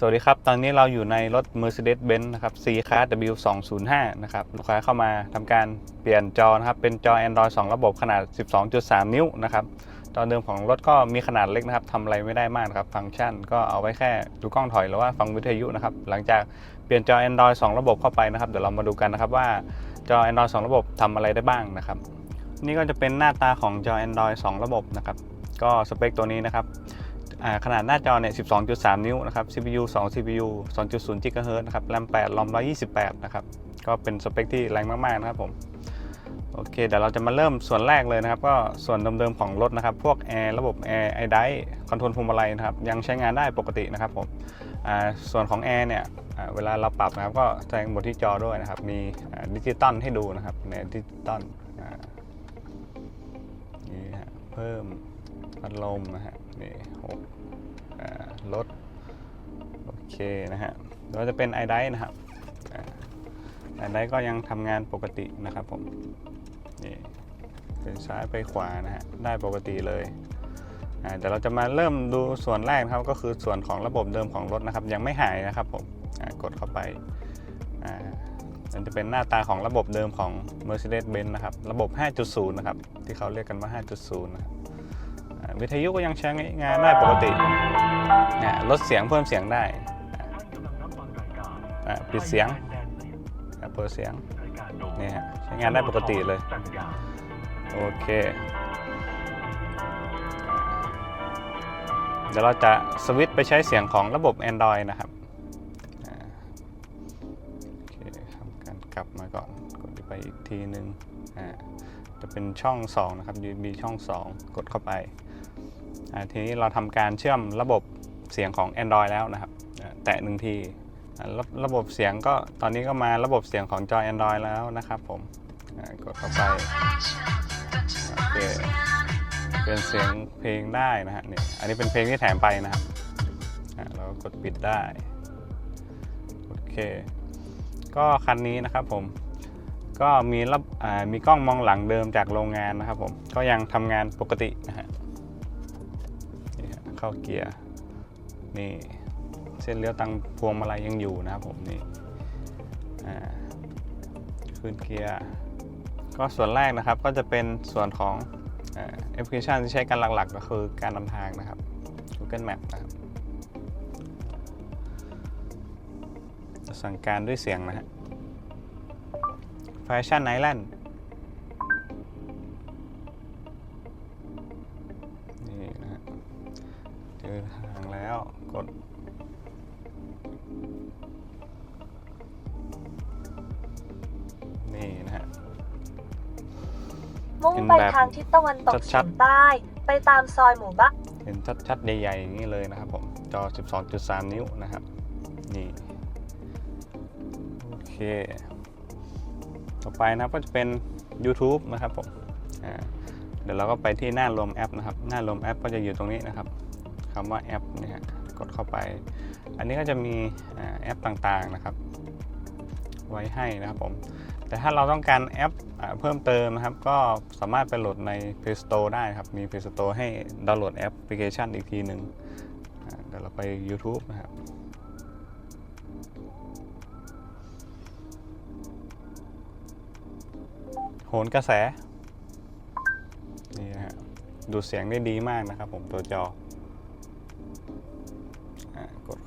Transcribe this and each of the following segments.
สวัสดีครับ ตอนนี้เราอยู่ในรถ Mercedes-Benz นะครับ C Class W205 นะครับ ลูกค้าเข้ามาทำการเปลี่ยนจอนะครับ เป็นจอ Android 2 ระบบขนาด 12.3 นิ้วนะครับ จอเดิมของรถก็มีขนาดเล็กนะครับทำอะไรไม่ได้มากครับ ฟังก์ชันก็เอาไว้แค่ดูกล้องถอยหรือว่าฟังวิทยุนะครับ หลังจากเปลี่ยนจอ Android 2 ระบบเข้าไปนะครับ เดี๋ยวเรามาดูกันนะครับว่าจอ Android 2 ระบบทำอะไรได้บ้างนะครับ นี่ก็จะเป็นหน้าตาของจอ Android 2 ระบบนะครับ ก็สเปคตัวนี้นะครับ ขนาดหน้าจอเนี่ย 12.3 นิ้วนะครับ CPU 2 CPU 2.0 GHz นะครับ RAM 8 ROM 128 นะครับ ก็เป็นสเปคที่แรงมาก ๆ นะครับผม โอเค เดี๋ยวเราจะมาเริ่มส่วนแรกเลยนะครับ ก็ส่วนเดิมๆของรถนะครับ พวกแอร์ระบบแอร์ไอไดคอนโทรลพวงมาลัยนะครับ ยังใช้งานได้ปกตินะครับผมส่วนของแอร์เนี่ยเวลาเราปรับนะครับ ก็แสดงบนที่จอด้วยนะครับ มีดิจิตอลให้ดูนะครับในดิจิตอลนี่ฮะเพิ่ม พัดลมนะฮะนี่หกอ่าลดโอเคนะฮะแล้วจะเป็นไอไดนะครับไอไดก็ยังทำงานปกตินะครับผมนี่เป็นซ้ายไปขวานะฮะได้ปกติเลยเดี๋ยวเราจะมาเริ่มดูส่วนแรกนะครับก็คือส่วนของระบบเดิมของรถนะครับ ยังไม่หายนะครับผมกดเข้าไปมันจะเป็นหน้าตาของระบบเดิมของ Mercedes-Benz นะครับ ระบบ 5.0 นะครับ ที่เขาเรียกกันว่า 5.0 นะครับ วิทยุก็ยังใช้งานได้ปกติลดเสียงเพิ่มเสียงได้ปิดเสียงเปิดเสียงนี่ฮะใช้งานได้ปกติเลยโอเค เดี๋ยวเราจะสวิตช์ไปใช้เสียงของระบบ Android นะครับโอเคทำการกลับมาก่อนกดไปอีกทีหนึ่งจะเป็นช่อง 2 นะครับ USB ช่อง 2 กดเข้าไป ทีนี้เราทำการเชื่อมระบบเสียงของ Android แล้วนะครับ แตะหนึ่งทีระระบบเสียงก็ตอนนี้ก็มาระบบเสียงของจอ Android แล้วนะครับผมกดเข้าไปโอเคเป็นเสียงเพลงได้นะฮะเนี่ยอันนี้เป็นเพลงที่แถมไปนะครับเรากดปิดได้โอเคก็คันนี้นะครับผมก็มีระบมีกล้องมองหลังเดิมจากโรงงานนะครับผมก็ยังทำงานปกตินะฮะ เข้าเกียร์นี่เส้นเลี้ยวตังพวงมาลัยยังอยู่นะครับผมนี่ขึ้นเกียร์ก็ส่วนแรกนะครับก็จะเป็นส่วนของแอปพลิเคชันที่ใช้กันหลักๆ ก็คือการนำทางนะครับ Google Map นะครับสั่งการด้วยเสียงนะฮะ Fashion Island มุ่งเป็นไปแบบทางทิศตะวันตกชัเฉีดยๆงใต้ ไปตามซอยหมู่บ้านเห็นชัดๆใหญ่ๆอย่างนี้เลยนะครับผมจอ 12.3 นิ้วนะครับ นี่ โอเค ต่อไปนะครับก็จะเป็น YouTube นะครับผมอ่าเดี๋ยวเราก็ไปที่หน้ารวมแอปนะครับ หน้ารวมแอปก็จะอยู่ตรงนี้นะครับคำว่าแอปเนี่ยฮะกดเข้าไป อันนี้ก็จะมีอ่าแอปต่างๆนะครับ ไว้ให้นะครับผม แต่ถ้าเราต้องการแอปเพิ่มเติมนะครับ ก็สามารถไปโหลดใน Play Store ได้ครับ มี Play Store ให้ดาวน์โหลดแอปพลิเคชันอีกทีหนึ่งเดี๋ยวเราไป YouTube นะครับโหนกระแส นี่นะฮะดูเสียงได้ดีมากนะครับผมตัวจอ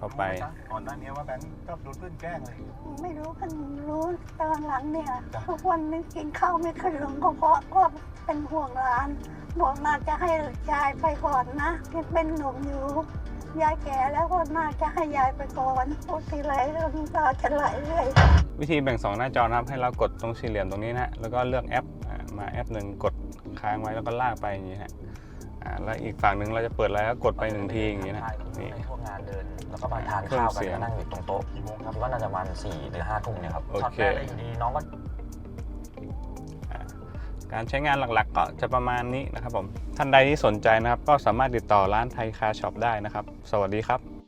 อ่ากดเข้าไปก่อนหน้านี้ว่าแบงค์ชอบโดนเพื่อนแกล้งเลย ไม่รู้กันรู้ตอนหลังเนี่ยจ้ะ ทุกวันนี้กินข้าวไม่เคยลงก็เพราะว่าเป็นห่วงร้าน บอกน่าจะให้ยายไปก่อนนะยังเป็นหนุ่มอยู่ ยายแก่แล้วก็น่าจะให้ยายไปก่อนพูดทีไรน้ำตาจะไหลเลยวิธีแบ่ง2หน้าจอนะครับให้เรากดตรงสี่เหลี่ยมตรงนี้นะฮะแล้วก็เลือกแอปอ่ามาแอปหนึ่งกดค้างไว้แล้วก็ลากไปอย่างนี้ฮะ อ่าแล้วอีกฝั่งหนึ่งเราจะเปิดอะไรก็กดไปหนึ่งทีอย่างนี้นะนี่ ในพวกงานเดิน แล้วก็มาทานเพิ่มข้าวกัเสียงนนั่งอยู่ตรงโต๊ะกี่โมงครับว่าน่าจะประมาณสี่หรือห้าทุ่มเนี่ยครับโอเค ช็อตแรกเลยอยู่ดีน้องก็อ่าการใช้งานหลักๆ ก็จะประมาณนี้นะครับผม ท่านใดที่สนใจนะครับ ก็สามารถติดต่อร้านไทยคาร์ช็อปได้นะครับ สวัสดีครับ